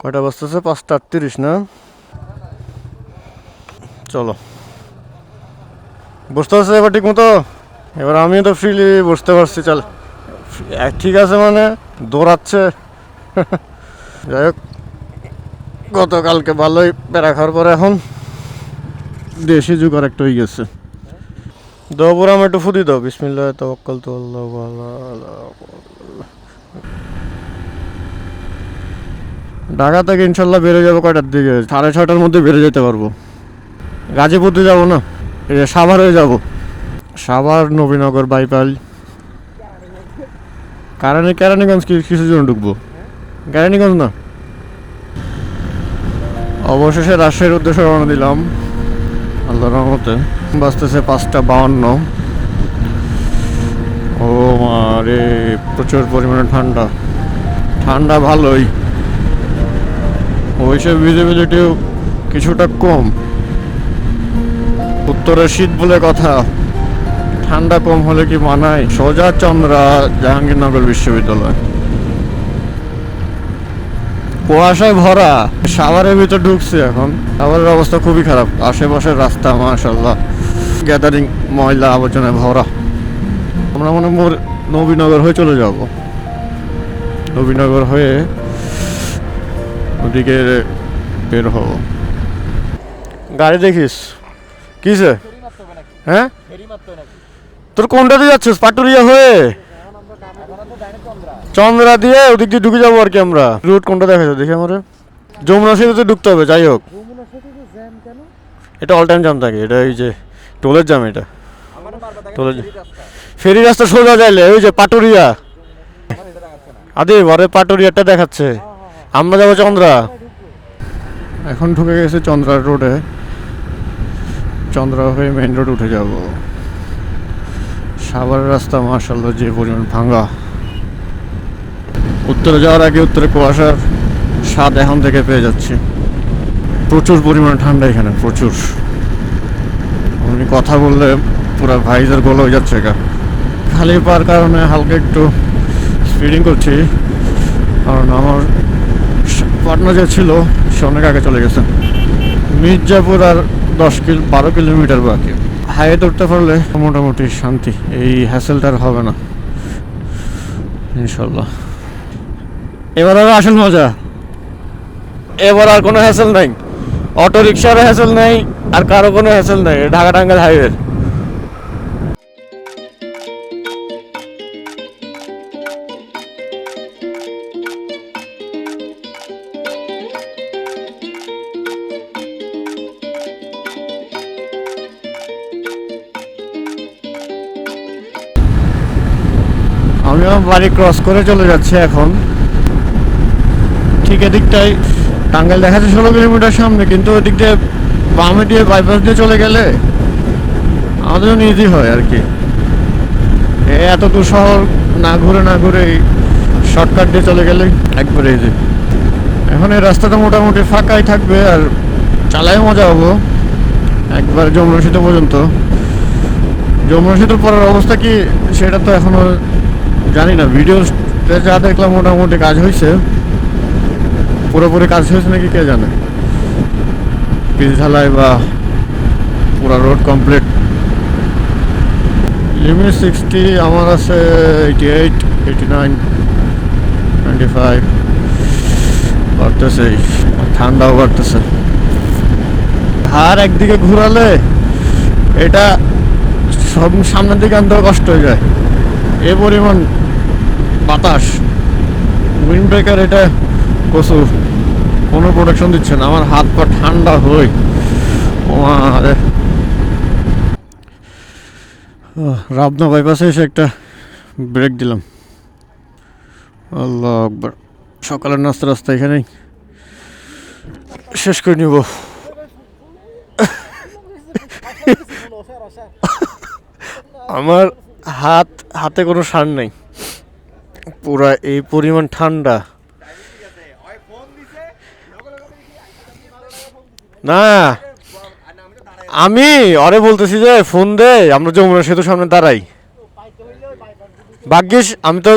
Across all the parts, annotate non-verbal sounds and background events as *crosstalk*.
কয়টা বাজতেছে? পাঁচটা আটত্রিশ, না? চলো। বসতে পারছে এবার ঠিক মতো এবার আমিও তো ফ্রিলি বসতে পারছি, চল। ঠিক আছে মানে? দৌড়াচ্ছে। *laughs* যাই হোক, গতকালকে ভালোই প্যারা খাওয়ার পরে এখন দেশি যুগ আর একটা হয়ে গেছে। দাও পুরো আমি একটু ফুদি দাও, বিসমিল্লাহ, তওয়াক্কাল তো আল্লাহ ঢাকা থেকে ইনশাল্লাহ বেরো যাব কয়টার দিকে? সাড়ে ছটার মধ্যে বেরো যেতে পারব। গাজীপুরতে যাব না? সাভার হয়ে যাব। সাভার, নবীনগর, বাইপাল। কারণে কেরানীগঞ্জ কিছু জন্য ঢুকবো? কেরানীগঞ্জ না? অবশেষে রাজশাহীর উদ্দেশ্যে রওনা দিলাম। আল্লাহ রহমতে। বাজতেছে পাঁচটা বাউন্ন। ও মারে প্রচুর পরিমাণে ঠান্ডা। ঠান্ডা ভালোই। ওইসব ভিজিবিলিটিও কিছুটা কম। উত্তরে শীত বলে কথা। ঠান্ডা কম হলে কি মানায়? সোজা চন্দ্রা, জাহাঙ্গীরনগর বিশ্ববিদ্যালয়। কুয়াশায় ভরা। সাভারের ভিতর ঢুকছি এখন। সাভারের অবস্থা খুবই খারাপ। আশেপাশের রাস্তা মাশাল্লাহ গ্যাদারিং ময়লা আবর্জনায় ভরা। আমরা মনে মোর নবীনগর হয়ে চলে যাব। নবীনগর হয়ে ওদিকে বের হব গাড়ি দেখিস। কিসে হ্যাঁ? তোর কোনটা দিয়ে যাচ্ছিস? পাটুরিয়া হয়ে? চন্দ্রা দিয়ে ওদিক দিয়ে ঢুকে যাব আর কি আমরা। রুট কোনটা দেখা যায় দেখি আমার। যমুনা সেতুতে ঢুকতে হবে, যাই হোক। এটা অল টাইম জাম থাকে। এটা এই যে টোলের জাম এটা। টোলের ফেরি রাস্তা সোজা যাইলে, ওই যে পাটুরিয়া। আদি, ঘরে পাটুরিয়াটা দেখাচ্ছে। আমরা যাব চন্দ্রা। এখন ঢুকে গেছে চন্দ্রা রোডে চন্দ্রা হয়ে মেইন রোড উঠে যাব। সাভারের রাস্তা মার্শাল্লাহ যে পরিমাণ ভাঙা উত্তরে যাওয়ার আগে উত্তরে কুয়াশার স্বাদ এখন থেকে পেয়ে যাচ্ছি। প্রচুর পরিমাণে ঠান্ডা এখানে, প্রচুর। আমি কথা বললে পুরো ভাইজার গোল হয়ে যাচ্ছে গা। খালি পার কারণে হালকা একটু স্পিডিং করছি। কারণ আমার পার্টনার যে ছিল, সে অনেক আগে চলে গেছে। মির্জাপুর আর দশ কিল, বারো কিলোমিটার বাকি। হাইওয়ে ধরতে পারলে মোটামুটি শান্তি, এই হ্যাসেলটার হবে না। ইনশাল্লাহ এবার আর আসল মজা? এবার আর কোনো হ্যাসেল নাই। অটো রিক্সার হ্যাসেল নাই, আর কারও কোনো হ্যাসেল নাই ঢাকা টাঙ্গাল হাইওয়ে বাড়ি ক্রস করে চলে যাচ্ছে এখন। ঠিক এদিকটাই টাঙ্গাইল দেখা যাচ্ছে ষোলো কিলোমিটার সামনে, কিন্তু ওদিক দিয়ে বামে দিয়ে বাইপাস দিয়ে চলে গেলে আমাদের জন্য ইজি হয় আর কি। এত দূর শহর না ঘুরে না ঘুরে শর্টকাট দিয়ে চলে গেলে একবারে ইজি এখন এই রাস্তাটা মোটামুটি ফাঁকাই থাকবে আর চালাই মজা হব একবার যমুনা সেতু পর্যন্ত। যমুনা সেতুর পরের অবস্থা কি, সেটা তো এখনও জানি না ভিডিওতে যা দেখলাম মোটামুটি কাজ হয়েছে পুরোপুরি কাজ হয়েছে নাকি কে জানে? পিচ বা পুরো রোড কমপ্লিট লিমিট সিক্সটি আমার আছে eighty eight eighty nine twenty five বাড়তেছে ঠান্ডাও বাড়তেছে। আর একদিকে ঘুরালে এটা সব সামনের দিকে আনতে কষ্ট হয়ে যায়। এ পরিমাণ বাতাস। উইন্ড ব্রেকার এটা প্রচুর কোনো প্রোটেকশন দিচ্ছে না। আমার হাত পা ঠান্ডা হই। আরে রাবনা বাইপাসে এসে একটা ব্রেক দিলাম। আল্লাহ আকবার। সকালের নাস্তা রাস্তা এখানেই। শেষ করে নিব। আমার হাত, হাতে কোনো সার নেই। পুরা এই পরিমাণ ঠান্ডা। না আমি আরে বলতেছি যে ফোন দে আমরা যমুনা সেতুর সামনে দাঁড়াই। ভাগ্যিস আমি তো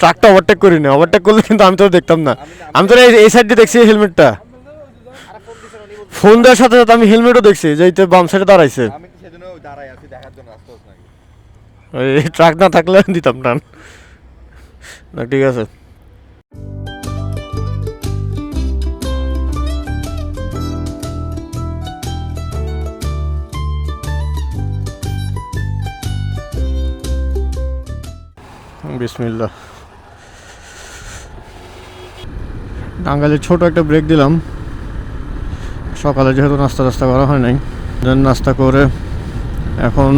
ট্রাকটা ওভারটেক করিনি। ওভারটেক করলে কিন্তু আমি তো দেখতাম না। আমি তো এই সাইড দিয়ে দেখছি হেলমেটটা। ফোন দেওয়ার সাথে সাথে আমি হেলমেটও দেখছি যে এই তো বাম সাইডে দাঁড়াইছে। এই ট্রাক না থাকলে দিতাম না। না, ঠিক আছে। বিসমিল্লা টাঙ্গালে ছোট একটা ব্রেক দিলাম। সকালে যেহেতু নাস্তা টাস্তা করা হয় নাই দেন নাস্তা করে এখন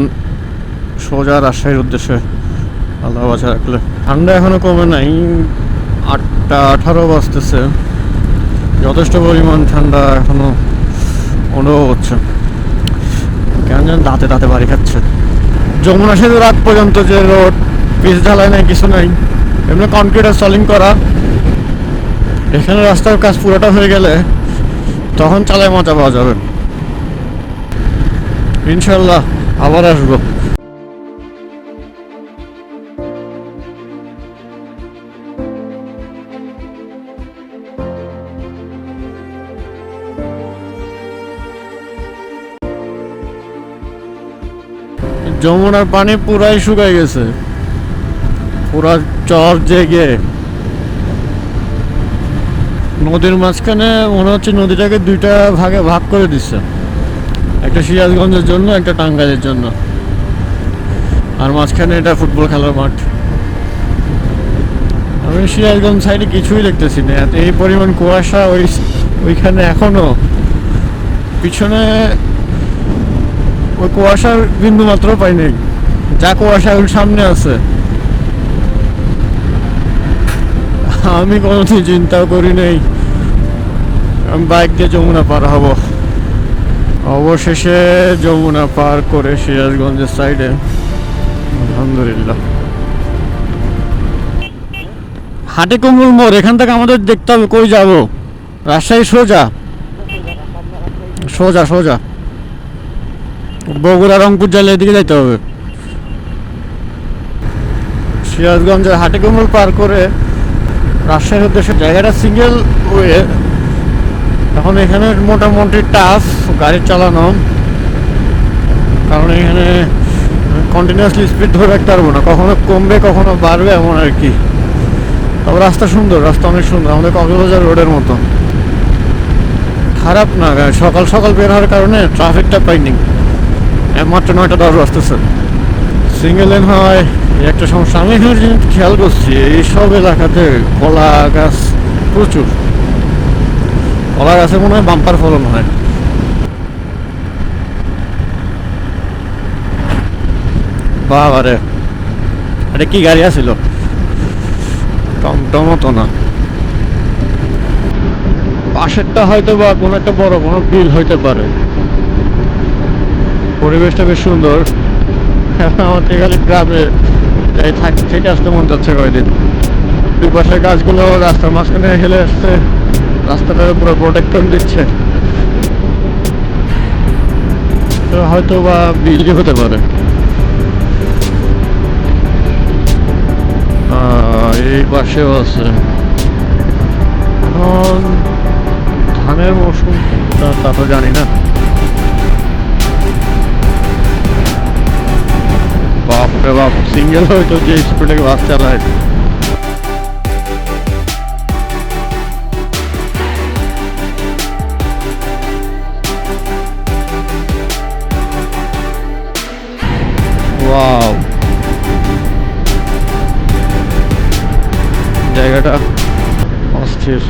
সোজা রাজশাহীর উদ্দেশ্যে আল্লাহ বাঁচা রাখলে। ঠান্ডা এখনও কমে নাই, আটটা, আঠারো বাজতেছে। যথেষ্ট পরিমাণ ঠান্ডা এখনও অনুভব হচ্ছে। কেন যেন দাঁতে দাঁতে বাড়ি খাচ্ছে। যমুনা সেতু রাত পর্যন্ত যে রোড পিস ঢালাই নাই, কিছু নাই। এমনি কনক্রিটের সলিং করা। এখানে রাস্তার কাজ পুরোটা হয়ে গেলে তখন চালায় মজা পাওয়া যাবে। ইনশাল্লাহ আবার আসব। যমুনার পানি পুরাই শুকাই গেছে। পুরা চর জেগে। নদীর মাঝখানে মনে হচ্ছে নদীটাকে দুইটা ভাগে ভাগ করে দিচ্ছে। একটা সিরাজগঞ্জের জন্য, একটা টাঙ্গাইলের জন্য। আর মাঝখানে এটা ফুটবল খেলার মাঠ। আমি সিরাজগঞ্জ সাইডে কিছুই দেখতেছি না। এই পরিমাণ কুয়াশা ওই ওইখানে এখনও। পিছনে ওই কুয়াশার বিন্দু মাত্র পাই নাই যা কুয়াশা ওর সামনে আছে। আমি কোনোদিন চিন্তাও করি নাই। আমি বাইক দিয়ে যমুনা পার হব। অবশেষে যমুনা পার করে সিরাজগঞ্জের সাইডে। আলহামদুলিল্লাহ। হাটে কমল মোড়, এখান থেকে আমাদের দেখতে হবে কই যাব। রাজশাহী সোজা। সোজা সোজা। বগুড়া, রংপুর জেলে এদিকে যাইতে হবে। সিরাজগঞ্জের হাটে কমল পার করে রাজশাহীর উদ্দেশ্যে জায়গাটা সিঙ্গেল ওয়ে। এখন এখানে মোটামুটি টাফ গাড়ি চালানো। কারণ এখানে কন্টিনিউয়াসলি স্পিড ধরে রাখতে পারব না। কখনো কমবে, কখনো বাড়বে এমন আর কি। তবে রাস্তা সুন্দর, রাস্তা অনেক সুন্দর। আমাদের কক্সবাজার রোডের মতো। খারাপ না, সকাল সকাল বের হওয়ার কারণে ট্রাফিকটা পাইনি। মাত্র নয়টা দশ বাজতেছে সিঙ্গেল লেন হয় একটা সমস্যা। আমি এখানে খেয়াল করছি এইসব এলাকাতে কলা গাছ প্রচুর। কলা গাছে মনে হয় বাম্পার ফলন হয়। বাবারে এটা কি গাড়ি আছিল? টমটমও তো না। পাশেরটা হয়তো বা কোনো একটা বড় কোনো বিল হইতে পারে। পরিবেশটা বেশ সুন্দর। আমার খালি গ্রামে যাই থাক থেকে আসতে মন যাচ্ছে কয়েকদিন দুই পাশের গাছগুলো রাস্তার মাঝখানে হেলে আসছে, রাস্তাটার পুরো প্রোটেকশন দিচ্ছে। হয়তো বা বিলই হতে পারে। এই পাশেও আছে। এখন ধানের মৌসুম তো জানি না। বাপ সিঙ্গেল হয়তো যে স্পিডে বাস চালায়। ওয়াও জায়গাটা অস্থির।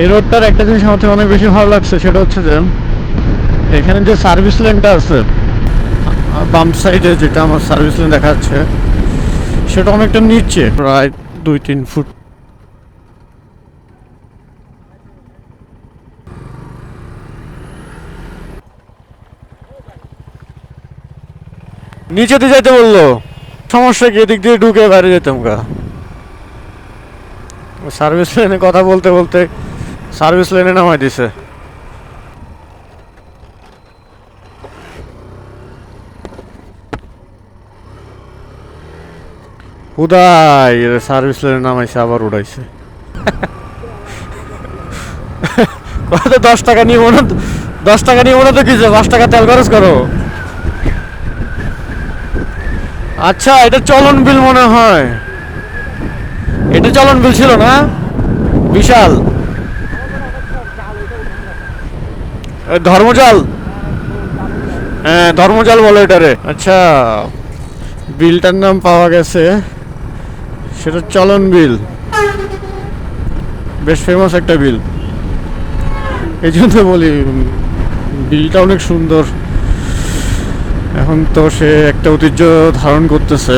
এই রোডটার একটা জিনিস আমার থেকে অনেক বেশি ভালো লাগছে, সেটা হচ্ছে যে, এখানে যে সার্ভিস লেনটা আছে বাম সাইডে যেটা আমার সার্ভিস লাইন দেখা যাচ্ছে সেটা অনেকটা নিচে, প্রায় দুই, তিন ফুট। নিচে দিয়ে যাইতে বলল। সমস্যা কি? এদিক দিয়ে ঢুকে বাইরে যেতাম গা। সার্ভিস লাইনে কথা বলতে বলতে সার্ভিস লাইনে নামাই দিছে। হুদাই সার্ভিস লেনে নামাইছে আবার উড়াইছে। দশ টাকা নিয়ে মনে দশ টাকা নিয়ে মনে তো কিছু পাঁচ টাকা তেল খরচ করো? আচ্ছা এটা চলন বিল মনে হয়। এটা চলন বিল ছিল না? বিশাল। ধর্মজাল। হ্যাঁ ধর্মজাল বলে এটারে। আচ্ছা বিলটার নাম পাওয়া গেছে সেটা চলন বিল। বেশ ফেমাস একটা বিল। এই জন্য বলি, বিলটা অনেক সুন্দর। এখন তো সে একটা ঐতিহ্য ধারণ করতেছে।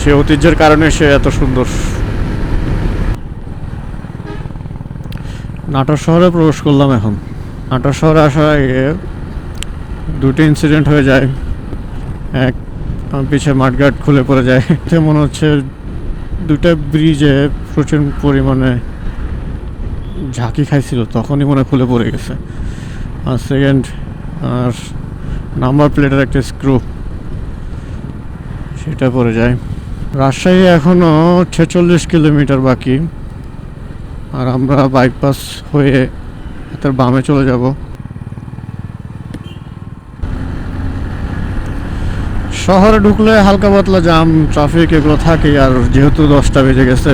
সে ঐতিহ্যের কারণে সে এত সুন্দর। নাটোর শহরে প্রবেশ করলাম এখন। নাটোর শহরে আসার আগে দুটো ইনসিডেন্ট হয়ে যায়। এক পিছে মাঠঘাট খুলে পড়ে যায়। মনে হচ্ছে দুটা ব্রিজে প্রচুর পরিমাণে ঝাঁকি খাইছিল, তখনই মনে খুলে পড়ে গেছে। আর সেকেন্ড আর নাম্বার প্লেটের একটা স্ক্রু সেটা পড়ে যায়। রাজশাহী এখনও ছেচল্লিশ কিলোমিটার বাকি, আর আমরা বাইপাস হয়ে তার বামে চলে যাব। শহরে ঢুকলে হালকা পাতলা জাম ট্রাফিক এগুলো থাকে আর যেহেতু দশটা বেজে গেছে,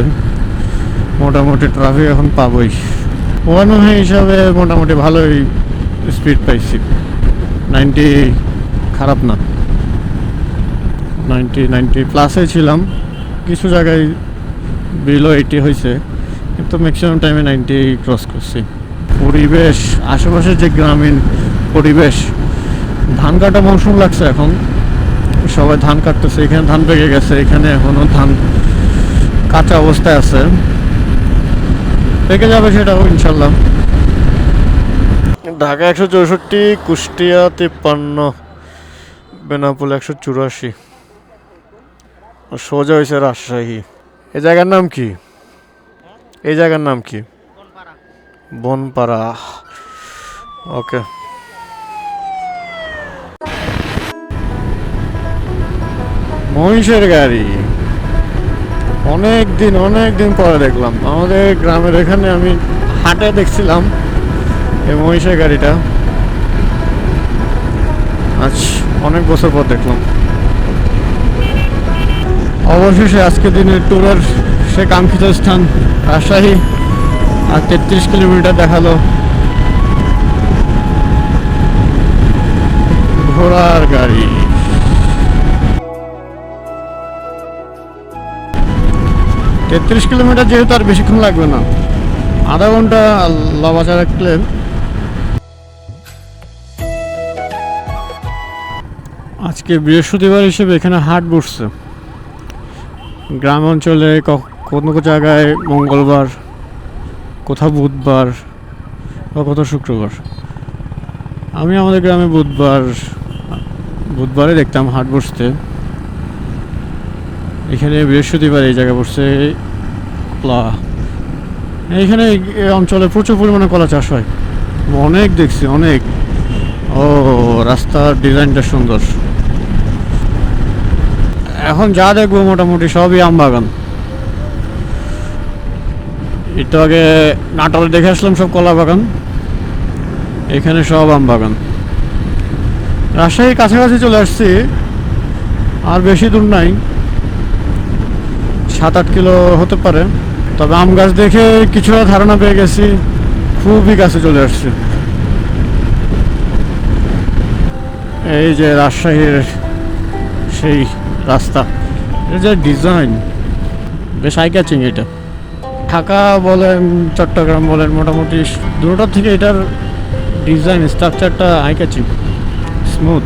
মোটামুটি ট্রাফিক এখন পাবই। ওয়ান ওয়ে হিসাবে মোটামুটি ভালোই স্পিড পাইছি। নাইনটি খারাপ না। নাইনটি নাইনটি প্লাসে ছিলাম। কিছু জায়গায় বিলো এইটি হয়েছে কিন্তু ম্যাক্সিমাম টাইমে নাইনটি ক্রস করছি। পরিবেশ, আশেপাশের যে গ্রামীণ পরিবেশ, ধান কাটা মৌসুম লাগছে এখন। সবাই ধান কাটতেছে, এখানে ধান পেকে গেছে, এখানে এখনও ধান কাঁচা অবস্থায় আছে। পেকে যাবে সেটাও ইনশাল্লাহ। ঢাকা একশো চৌষট্টি, কুষ্টিয়া তিপ্পান্ন, বেনাপুল একশো চুরাশি। সোজা হয়েছে রাজশাহী। এই জায়গার নাম কি? এই জায়গার নাম কি? বনপাড়া। ওকে। মহিষের গাড়ি। অনেক দিন অনেক দিন পরে দেখলাম। আমাদের গ্রামের এখানে আমি হাটে দেখছিলাম এই মহিষের গাড়িটা। আজ অনেক বছর পর দেখলাম। অবশেষে আজকে দিনের ট্যুরের সে কাঙ্ক্ষিত স্থান, রাজশাহী, আর তেত্রিশ কিলোমিটার দেখাল ঘোড়ার গাড়ি। তেত্রিশ কিলোমিটার যেহেতু আর বেশিক্ষণ লাগবে না। আধা ঘণ্টা লবাচা রাখলে আজকে বৃহস্পতিবার হিসেবে এখানে হাট বসছে। গ্রাম অঞ্চলে কোনো জায়গায় মঙ্গলবার, কোথাও বুধবার বা কোথাও শুক্রবার। আমি আমাদের গ্রামে বুধবার, বুধবারে দেখতাম হাট বসতে। এখানে বৃহস্পতিবার এই জায়গায় পড়ছে কলা। এইখানে এই অঞ্চলে প্রচুর পরিমাণে কলা চাষ হয়। অনেক দেখছি, অনেক। ও, রাস্তার ডিজাইনটা সুন্দর। এখন যা দেখব মোটামুটি সবই আম বাগান। একটু আগে নাটোরে দেখে আসলাম সব কলা বাগান। এখানে সব আম বাগান। রাজশাহীর কাছাকাছি চলে আসছি, আর বেশি দূর নাই। সাত আট কিলো হতে পারে। তবে আম গাছ দেখে কিছুটা ধারণা পেয়ে গেছি, খুবই কাছে চলে আসছে। এই যে রাজশাহীর সেই রাস্তা, এটা যে ডিজাইন বেশ আই ক্যাচিং এটা। ঢাকা বলেন, চট্টগ্রাম বলেন, মোটামুটি দুটোটার থেকে এটার ডিজাইন স্ট্রাকচারটা আই ক্যাচিং স্মুথ